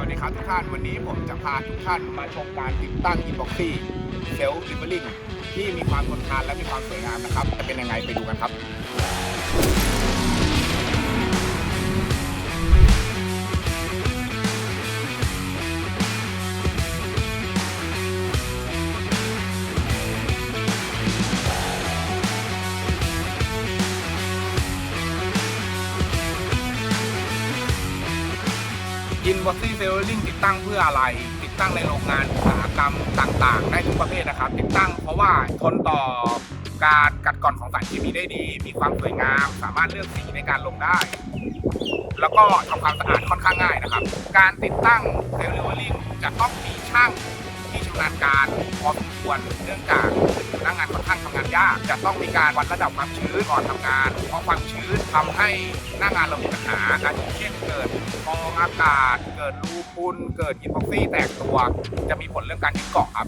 วัสดีครับทุกท่าน วันนี้ผมจะพาทุกท่านมาชมการติดตั้งอินบ็อกซี่เซลล์ลิเวอริ่งที่มีความทนทานและมีความสวยงามนะครับ จะเป็นยังไงไปดูกันครับ อินบ็อกซี่เซลลิงติดตั้งเพื่ออะไร ติดตั้งในโรงงานอุตสาหกรรมต่างๆ ได้ทุกประเภทนะครับ ติดตั้งเพราะว่าทนต่อการกัดกร่อนของสารเคมีได้ดี มีความสวยงาม สามารถเลือกสีในการลงได้ แล้วก็ทำความสะอาดค่อนข้างง่ายนะครับ การติดตั้งเซลล์ลิงจะต้องมีช่างที่ชำนาญการพอสมควรเนื่องจาก ค่อนข้างทำงานยาก จะต้องมีการวัดระดับความชื้นก่อนทำงาน เพราะความชื้นทำให้หน้างานเรามีปัญหาอาทิเช่นเกิดฟองอากาศ เกิดรูพุนเกิดอินฟอกซี่แตกตัว จะมีผลเรื่องการยึดเกาะครับ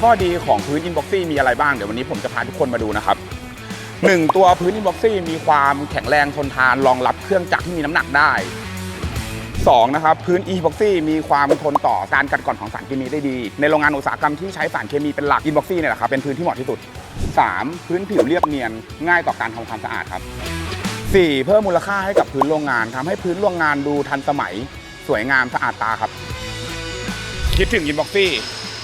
ข้อดีของพื้นอินบ็อกซี่มีอะไรบ้างเดี๋ยววันนี้ผมจะพาทุกคนมาดูนะครับหนึ่งตัวพื้นอินบ็อกซี่มีความแข็งแรงทนทานรองรับเครื่องจักรที่มีน้ำหนักได้ สองนะครับพื้น e b o x y มีความทนต่อการกัดกร่อนของสารเคมีได้ดี ในโรงงานอุตสาหกรรมที่ใช้สารเคมีเป็นหลัก e b o x y เนี่ยแหละครับเป็นพื้นที่เหมาะที่สุด 3. พื้นผิวเรียบเนียนง่ายต่อการทำความสะอาดครับ 4. เพิ่มมูลค่าให้กับพื้นโรงงานทำให้พื้นโรงงานดูทันสมัย สวยงามสะอาดตาครับ คิดถึง e b o x y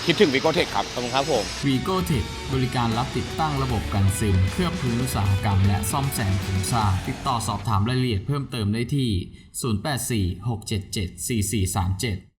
คิดถึงวีโกเทคครับขอบคุณครับผม วีโกเทคบริการรับติดตั้งระบบกันซึมเคลือบพื้นอุตสาหกรรม และซ่อมแซมผงซาติดต่อสอบถามรายละเอียดเพิ่มเติมได้ที่ 084 677 4437